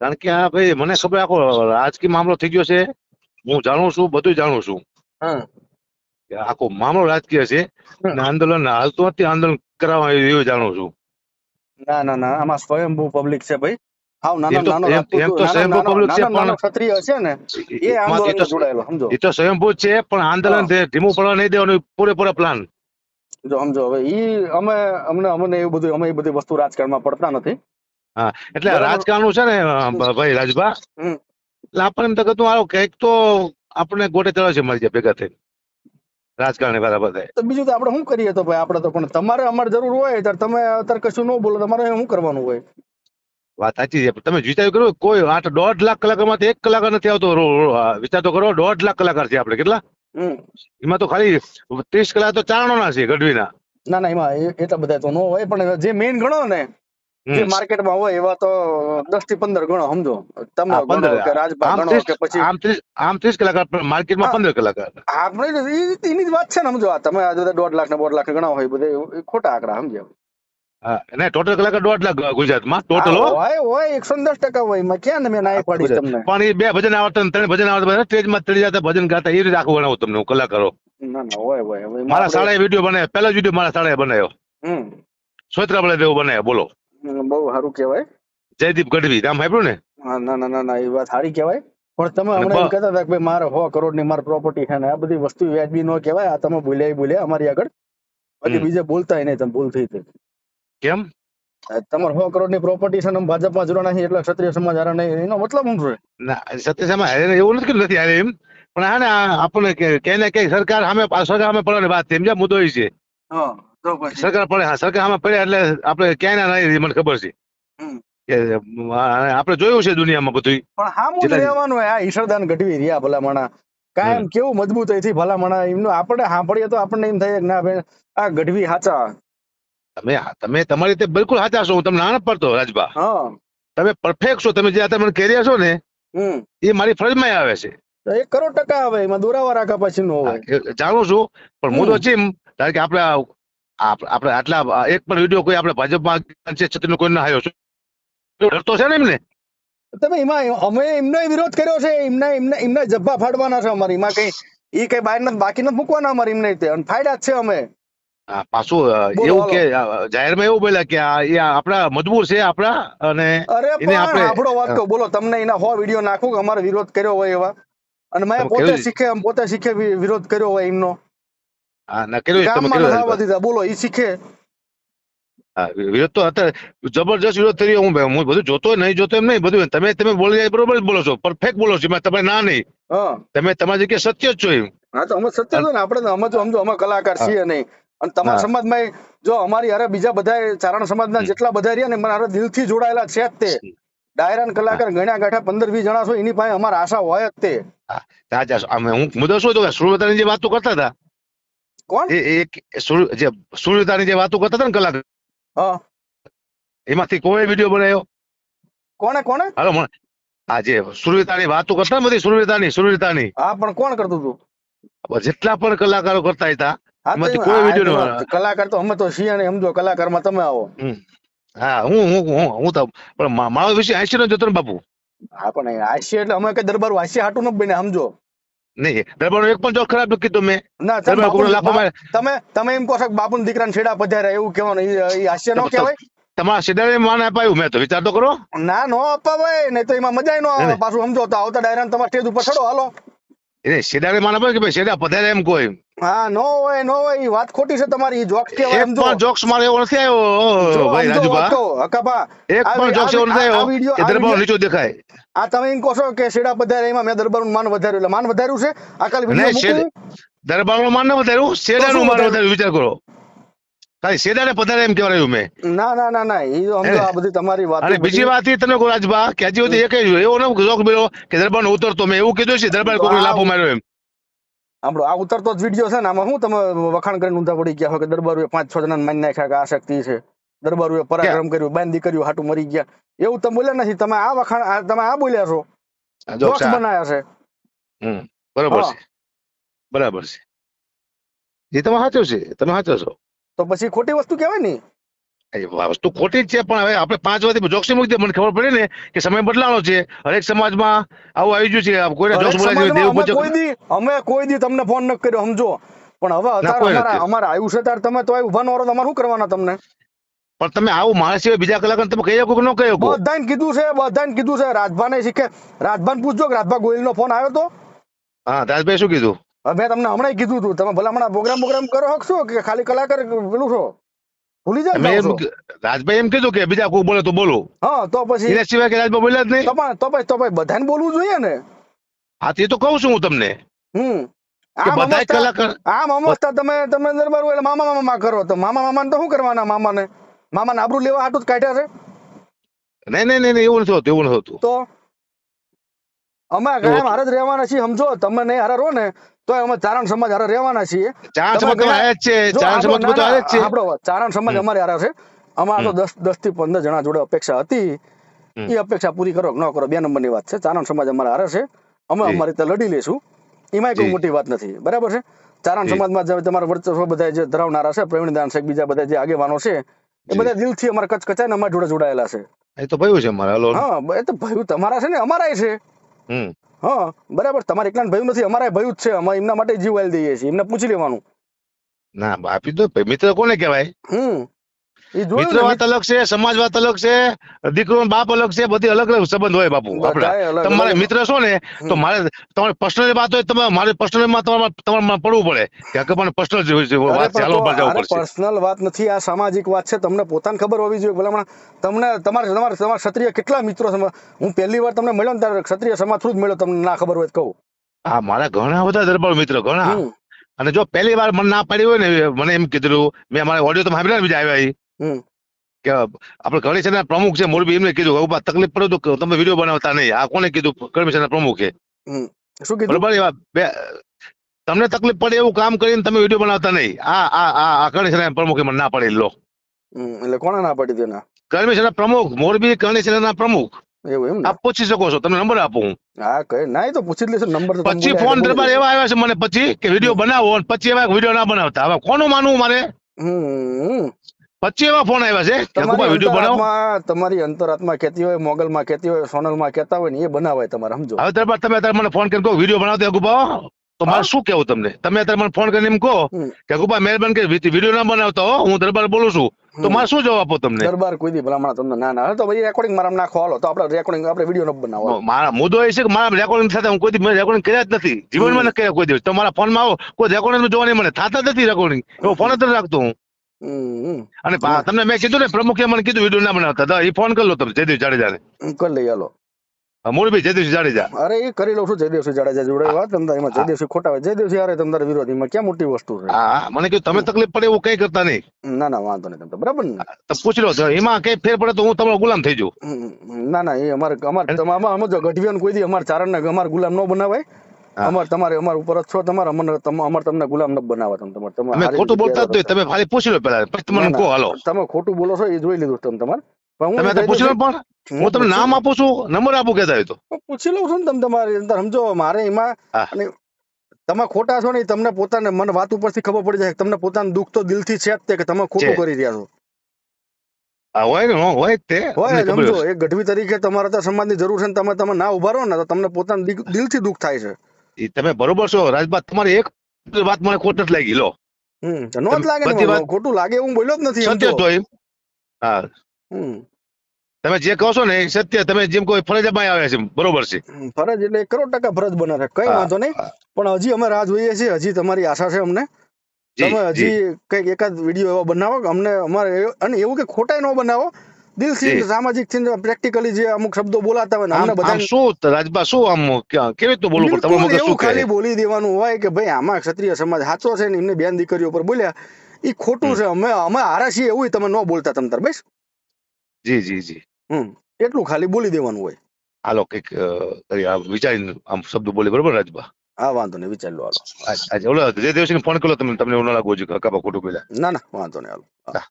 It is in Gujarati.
કારણ કે આ ભાઈ મને ખબર આખો રાજકીય મામલો થઈ ગયો છે હું જાણું છું બધું જાણું છું. હા. આખો મામલો રાજકીય છે આંદોલન હાલતું નથી આંદોલન કરાવવા એવું જાણું છું. ના ના ના આમાં સ્વયંભૂ પબ્લિક છે ભાઈ. હાવ નાનો નાનો એમ- તો સ્વયંભૂ નાનો- છે નાનો- નાનો પણ- ક્ષત્રિય છે ને એ આંદોલન જોડાયેલો સમજો. એ તો સ્વયંભૂ છે પણ આંદોલન ધીમું પડવા નહીં દેવાનું પૂરેપૂરા પ્લાન જો સમજો હવે ઈ અમે અમને અમને એવું બધું અમે એ બધી વસ્તુ રાજકારણમાં પડતા નથી. હા એટલે રાજકારણ છે ને ભાઈ રાજભા. એટલે આપણને એમ તો કહેતું આવો કંઈક તો આપણને ગોટે ચડે છે મળી જાય ભેગા થઈને. રાજકારણી બરાબર થાય તો બીજું તો આપણે શું કરીએ તો ભાઈ? આપણે તો પણ તમારે અમારે જરૂર હોય ત્યારે તમે અત્યારે કશું ન બોલો તમારે શું કરવાનું હોય? વાત સાચી છે તમે વિચાર કરો કોઈ આઠ દોઢ લાખ કલાકારમાંથી એક કલાકાર નથી આવતો. વિચાર તો કરો દોઢ લાખ કલાકાર છે આપણે કેટલા? એમાં તો ખાલી ત્રીસ કલાક તો ચારણોના છે ગઢવીના. ના ના એમાં એટલા બધા તો ન હોય પણ જે મેઇન ગણો ને જે માર્કેટમાં હોય એવા તો દસથી પંદર ગણો સમજો. તમે ગણો કે રાજભા આમ ગણો કે પછી આમ ત્રીસ આમ કલાકાર માર્કેટમાં પંદર કલાકાર આપણે એની જ વાત છે ને સમજો આ. તમે આ દોઢ લાખ ને દોઢ લાખ ગણા હોય બધે ખોટા આંકડા સમજો ટોટલ કલાકાર દોઢ લાખ ગુજરાતમાં ટોટલ હોય હોય એકસો દસ ટકા હોય એમાં ક્યાં ને મેં ના પાડીશ તમને? પણ એ બે ભજન આવતા ને ત્રણ ભજન આવતા સ્ટેજમાં જતા ભજન ગાતા એ રીતે આખું તમને હું કલાકારો. ના ના હોય હોય. મારા શાળાએ વીડિયો બનાવ્યો પહેલો વીડિયો મારા શાળાએ બનાવ્યો. હમ. સોત્રા બળે દેવો બનાવ્યો બોલો. બહુ સારું કહેવાય. જયદીપ ગઢવી નામ સાંભળ્યું ને? ના ના ના ના એ વાત સારી કહેવાય. પણ તમે હમણાં એમ કહેતા હતા કે ભાઈ મારે સો કરોડની મારી પ્રોપર્ટી છે ને આ બધી વસ્તુ વ્યાજબી ન કહેવાય આ તમે ભૂલ્યા ભૂલ્યા અમારી આગળ. બાકી. બીજે બોલતા નહીં તમે ભૂલ થઈ હતી કેમ? તમારે સો કરોડની પ્રોપર્ટી છે ભાજપમાં જોડાણા છીએ એટલે ક્ષત્રિય સમાજ હારે નહીં એનો મતલબ શું છે? ના સત્યસામાં હારે એવું નથી કે નથી હારે એમ. પણ હા ને આપણને કે ક્યાંય ને ક્યાંય સરકાર સામે સરકાર સામે પડવાની વાત છે સમજ્યા મુદ્દો એ છે. હા. સરકાર પડે હા સરકાર આમાં પડે એટલે આપણે ક્યાંય ના રહી મને ખબર છે. કે આપણે જોયું છે દુનિયામાં બધું પણ હામું રહેવાનું આ ઈશ્વરદાન ગઢવી રહ્યા ભલામણા. કાયમ કેવું મજબૂતથી ભલામણા એમનું આપણે સાંભળીએ તો આપણને એમ થાય કે ના ભાઈ આ ગઢવી સાચા તમે તમે તમારી રીતે બિલકુલ સાચા છો હું તમને નાના પડતો રાજભા. હા. તમે પરફેક્ટ છો તમે જે તમે કહી રહ્યા છો ને એ મારી ફરજમાં આવે છે. એક કરોડ ટકા આવે એમાં દોરાવા રાખા પછી નો જાણું છું પણ હું તો ચીમ કારણ કે આપણે આ- આપ- આપણે આટલા એક પણ વીડિયો કોઈ આપણે ભાજપમાં છે છત્રીનો કોઈ ના આવ્યો છે ડરતો છે ને એમને? તમે એમાં અમે એમનો વિરોધ કર્યો છે એમને એમને એમને જબ્બા ફાડવાના છે અમારે. એમાં કઈ એ કઈ બહાર નથી બાકી નથી મૂકવાના અમારે એમને રીતે. અને ફાયદા જ છે અમે. પાછું એવું કે જાહેરમાં એવું બોલ્યા કે આ આપણા મજબૂર છે આપણા અને અરે એને આપણે- આપણો વાત તો બોલો તમને એના હો વીડિયો નાખું કે અમારે વિરોધ કર્યો હોય એવા? અને મેં પોતે શીખે એમ પોતે શીખે વિરોધ કર્યો હોય એમનો. આ ના કર્યો બોલો એ શીખે વિરોધ તો અત્યારે જબરજસ્ત વિરોધ થઈ રહ્યો હું હું બધું જોતો નહીં જોતો એમ નહીં બધું તમે તમે બોલી જાય બરોબર બોલો છો પરફેક્ટ બોલો છો એમાં તમે ના નહીં તમે તમારી જગ્યાએ સત્ય જ છો એમ હા તો અમે સત્ય છે ને આપણે અમે તો સમજો અમે કલાકાર છીએ નહીં અને તમારા સમાજ સમાજમાં જો અમારી હારે બીજા બધા ચારણ સમાજના. જેટલા બધા રહ્યા ને મારા હારે દિલથી જોડાયેલા છે જ તે ડાયરાન કલાકાર ગણ્યા ગાંઠા પંદર વીસ જણા છો એની પાસે અમારા આશા હોય જ તે હું મુદ્દો શું હતો કે સુરતાની જે વાતો કરતા હતા કોણ? એ એક જે સુરતાની જે વાતો કરતા હતા ને કલાકાર હા. એમાંથી કોઈ વીડિયો બનાવ્યો? કોણે કોણે? હાલો મને. આ જે સુરવીરતાની વાતો કરતા બધી સુરવીરતાની સુરવીરતાની હા પણ કોણ કરતું હતું જેટલા પણ કલાકારો કરતા હતા એમાંથી કોઈ વીડિયો નહીં. કલાકાર તો અમે તો ને સમજો કલાકારમાં તમે આવો. હા હું હું હું હું તો પણ મારો વિશે હાસ્ય નો જોતો ને બાપુ. હા પણ હાસ્ય એટલે અમે કઈ દરબાર હાસ્ય હાટું ન બને સમજો. નહીં. દરબાર એક પણ જો ખરાબ નથી કીધું મેં. ના તમે તમે તમે એમ કહો છો બાપુ દીકરાને છેડા પધાર્યા એવું કહેવાનું ઈ હાસ્ય ન કહેવાય? તમારા સિદ્ધાર્થ માન અપાયું મેં તો વિચાર તો કરો. ના નો અપાવાય નહીં તો એમાં મજા નો આવે. પાછું સમજો તો આવતા ડાયરા તમારા સ્ટેજ ઉપર ચડો હાલો. એને સિદ્ધાર્થ માન કે ભાઈ સેડા પધારે એમ કોઈ? હા નો હોય નો હોય ઈ વાત ખોટી છે તમારી જોક્સ કે એમ સમજો જોક્સ મારે એવો નથી આવ્યો. ભાઈ રાજુભા. તો હકાભા. એક પણ જોક્સ એવો નથી આવ્યો. કે દરબાર નીચો દેખાય. આ તમે એમ કહો છો કે શેડા પધારે એમાં મેં દરબારનું માન વધાર્યું. એટલે માન વધાર્યું છે? આ કાલ નહીં, મૂકું? દરબારનું માન ન વધાર્યું. સેડા નું માન? વધાર્યું વિચાર કરો. ખાલી સેડા પધારે એમ કહેવાય મેં? ના ના ના ના એ સમજો આ બધી તમારી વાત અને બીજી વાત એ તમે કહો રાજભા કે હજી સુધી એક એવો ન જોક મળ્યો કે દરબાર ઉતરતો મેં એવું કીધું છે દરબાર કોઈ લાફો માર્યો એમ. આપણો આ ઉતરતો જ વીડિયો છે ને આમાં શું તમે વખાણ કરીને ઊંધા પડી ગયા હોય કે દરબારુએ પાંચ છ જણાને માની નાખ્યા કે આ શક્તિ છે. દરબારુએ પરાક્રમ કર્યું બાંધી કર્યું હાટું મરી ગયા. એવું તમે બોલ્યા નથી તમે આ વખાણ તમે આ બોલ્યા છો. જોક્સ બનાયા છે. બરાબર છે. બરાબર છે. એ તમે સાચો છે તમે સાચો છો. તો પછી ખોટી વસ્તુ કહેવાય ને? વસ્તુ ખોટી જ છે પણ હવે આપણે પાંચ વર્ષથી જોક્ષી મૂકી દે મને ખબર પડે ને કે સમય બદલાનો છે. હરેક સમાજમાં આવું આવી ગયું છે કોઈને જોક્ષ બોલાવી દેવ કોઈ દી અમે કોઈ દી તમને ફોન ન કર્યો સમજો. પણ હવે અત્યારે અમારા આવ્યું છે ત્યારે તમે તો ઊભા નો તમારે શું કરવાના તમને? પણ તમે આવું માણસ સિવાય બીજા કલાકાર તમે કહી શકો કે ન કહી શકો? બધાને કીધું છે બધાને કીધું છે. રાજભાને શીખે રાજભાન પૂછજો કે રાજભા ગોયલ નો ફોન આવ્યો તો? હા રાજભાઈ શું કીધું? મેં તમને હમણાં કીધું હતું તમે ભલે હમણાં પ્રોગ્રામ પ્રોગ્રામ કરો હકશો કે ખાલી કલાકાર પેલું છો? ભૂલી જાવ રાજભાઈ એમ કીધું કે બીજા કોઈ બોલે તો બોલો. હા તો પછી એના સિવાય કે રાજભાઈ બોલ્યા જ નહીં. તો પણ તો પછી તો પછી બધાને બોલવું જોઈએ ને. હા તે તો કહું છું હું તમને. હમ. બધા કલાકાર આમ અમસ્તા તમે તમે દરબાર એટલે મામા મામા કરો. તો મામા મામાને તો શું કરવાના મામાને? મામાને આબરૂ લેવા હાટું જ કાઢ્યા છે? નહીં નહીં નહીં, એવું નથી હોતું એવું નથી હોતું. તો? અમે કાયમ હારે જ રહેવાના છીએ સમજો? તમે નહીં હારે રહો ને તો અમે ચારણ સમાજ હારે રહેવાના છીએ. ચારણ સમાજ તો જ છે ચારણ સમાજ તો ના, જ છે. આપણો ચારણ સમાજ અમારે હારે છે. અમારે તો દસ દસથી પંદર જણા જોડે અપેક્ષા હતી. એ અપેક્ષા પૂરી કરો ન કરો બે નંબરની વાત છે. ચારણ સમાજ અમારે હારે છે. અમે અમારી રીતે લડી લઈશું. એમાં કોઈ મોટી વાત નથી. બરાબર છે? ચારણ. સમાજમાં જે તમારા વર્ચસ્વ બધા જે ધરાવનારા છે પ્રવીણદાન છે બીજા બધા જે આગેવાનો છે એ. બધા દિલથી અમારા કચ કચાઈને અમારા જોડે જોડાયેલા છે. એ તો ભયું છે અમારા હા એ તો ભયું તમારા છે ને અમારાય છે. હા બરાબર. તમારે એકલા ભયું નથી. અમારા ભયું જ છે. અમે એમના માટે જીવ વાળી દઈએ છીએ. એમને પૂછી લેવાનું. ના આપી દો. મિત્ર કોને કહેવાય? હમ. મિત્ર વાત અલગ છે સમાજ વાત અલગ છે દીકરો બાપ અલગ છે બધી અલગ અલગ સંબંધ હોય બાપુ આપડા તમારે મિત્ર છો ને તો મારે તમારે પર્સનલ વાત હોય તમારે મારે પર્સનલમાં તમારે તમારે પડવું પડે. કે મને પર્સનલ વાત ચાલો જવું પડશે. પર્સનલ વાત નથી આ સામાજિક વાત છે તમને પોતાને ખબર હોવી જોઈએ. ભલા તમને તમારે તમારે તમારા ક્ષત્રિય કેટલા મિત્રો હું પહેલી વાર તમને મળ્યો ને ત્યારે ક્ષત્રિય સમાજ થ્રુ જ મળ્યો તમને ના ખબર હોય કહું. હા મારા ઘણા બધા દરબાર મિત્રો ઘણા. અને જો પહેલી વાર મને ના પાડી હોય ને મને એમ કીધું મેં મારા ઓડિયો તો સાંભળ્યા બીજા આવ્યા. કે આપણે સેના પ્રમુખ છે મોરબી એમને કીધું ઊભા તકલીફ પડે તો તમે વીડિયો બનાવતા નહીં. આ કોને કીધું? સેના પ્રમુખ. શું કીધું? બરોબર એવા બે તમને તકલીફ પડે એવું કામ કરીને તમે વીડિયો બનાવતા નહીં. આ આ આ સેના પ્રમુખે મને ના પાડી લો. એટલે કોણે ના પડી દેના સેના પ્રમુખ મોરબી સેના પ્રમુખ. એવું એમ આપ પૂછી શકો છો તમને નંબર આપું હું. હા કઈ ના તો પૂછી જ નંબર તો પછી ફોન દરબાર એવા આવ્યા છે મને પછી કે વીડિયો બનાવો અને પછી એવા વીડિયો ના બનાવતા. હવે કોનું માનવું મારે? હમ, પછી એવા ફોન આવ્યા છે? તમારી બનાવો. અંતરાત્મા તમારી અંતરાત્મા કહેતી હોય મોગલમાં કહેતી હોય સોનલમાં કહેતા હોય ને એ બનાવાય તમારે સમજો. હવે તમે અત્યારે મને ફોન કરીને કહો વીડિયો બનાવતો ગુબા તો મારે શું કેવું તમને? તમે અત્યારે મને ફોન કરીને એમ કહો કે ગુબા મહેરબાન કે વીડિયો ના બનાવતો હો હું દરબાર બોલું છું. તો. મારે શું જવાબ આપો તમને? દરબાર કોઈ દી ભલામણ તમને ના ના. તો ભાઈ રેકોર્ડિંગ મારા નાખો. હાલો તો આપણે રેકોર્ડિંગ આપણે વીડિયો ન બનાવો મારા મુદ્દો એ છે કે મારા રેકોર્ડિંગ સાથે હું કોઈ દી રેકોર્ડિંગ કર્યા જ નથી. જીવનમાં નથી કર્યા કોઈ દિવસ. તમારા ફોનમાં આવો. કોઈ રેકોર્ડિંગ જોવા નહીં મને થતા નથી રેકોર્ડિંગ એવો ફોન જ રાખતો હું. અને તમને મેં કીધું ને પ્રમુખે મને કીધું વીડિયો ના બનાવતા. એ ફોન કરી લો તમે જયદેવ જાડેજા ને કરી લઈ હાલો. મોરબી જયદેવ જાડેજા. અરે એ કરી લઉં છું જયદેવસિંહ જાડેજા જોડે. વાત તમને એમાં જયદેવસિંહ ખોટા હોય જયદેવસિંહ અરે તમારે વિરોધ એમાં ક્યાં મોટી વસ્તુ છે? હા મને કીધું તમે તકલીફ પડે એવું કઈ કરતા નહીં. ના ના વાંધો નહીં તમે બરાબર ને? તો પૂછી લો એમાં કઈ ફેર પડે તો હું તમારો ગુલામ થઈ જાઉં. ના ના એ અમારે અમારે અમારે અમે જો ગઢવીયાને કોઈ દી અમારે ચારણ ને અમારે ગુલામ ન બનાવાય. અમારે તમારે અમારા ઉપર જ છો તમારે અમને અમારે તમને ગુલામ ન બનાવવા તમે તમારે તમે ખોટું બોલતા જ તમે ખાલી પૂછી લો પેલા પછી મને કહો હાલો. તમે ખોટું બોલો છો એ જોઈ લીધું તમે તમારે. તમે તો પૂછી લો પણ. હું તમને નામ આપું છું નંબર આપું કેતા તો. પૂછી લઉં છું ને તમે તમારી અંદર સમજો મારે એમાં અને તમે ખોટા છો ને તમને પોતાને મને વાત ઉપરથી ખબર પડી જાય તમને પોતાનું દુઃખ તો દિલથી છે જ તે કે તમે ખોટું કરી રહ્યા છો. હોય હોય તે. હોય સમજો એક ગઢવી તરીકે તમારે સમાજની જરૂર છે ને તમે તમે ના ઊભા રહો ને તો તમને પોતાનું દિલ- દિલથી દુઃખ થાય છે. તમે બરોબર છો રાજબા તમારી એક વાત મને ખોટ નથી લાગી લો. નો જ લાગે ખોટું લાગે એવું બોલ્યો જ નથી સત્ય તો. એમ. હા. તમે જે કહો છો ને એ સત્ય તમે જેમ કોઈ ફરજમાં આવે છે બરોબર છે. ફરજ એટલે કરોડ ટકા ફરજ બને છે. કઈ વાંધો નહીં પણ હજી અમે રાહ જોઈએ છીએ હજી તમારી આશા છે અમને. તમે હજી કંઈક એકાદ વીડિયો એવો બનાવો અમને અમારે અને એવું કે ખોટાઈ ન બનાવો દિલથી સામાજિકથી પ્રેક્ટિકલી જે અમુક શબ્દો બોલાતા હોય અમને આમ શું રાજબા શું આમ કેવી રીતે બોલવું પડે? તમારું મગજ શું ખાલી બોલી દેવાનું હોય કે ભાઈ આમાં ક્ષત્રિય સમાજ સાચો છે ને એમને બેન દીકરીઓ પર બોલ્યા એ ખોટું છે. અમે અમે હારા છીએ એવું તમે ન બોલતા તમ તાર બસ. જી જી જી. હમ. એટલું ખાલી બોલી દેવાનું હોય. હાલો કંઈક વિચારીને આમ શબ્દ બોલે બરોબર રાજબા? હા વાંધો નહીં વિચાર લો હાલો. આજે ઓલો જે દિવસે ફોન કર્યો તમે તમને એવું ન લાગવું જોઈએ કે ખોટું બોલ્યા ના ના વાંધો નહીં હાલો. હા.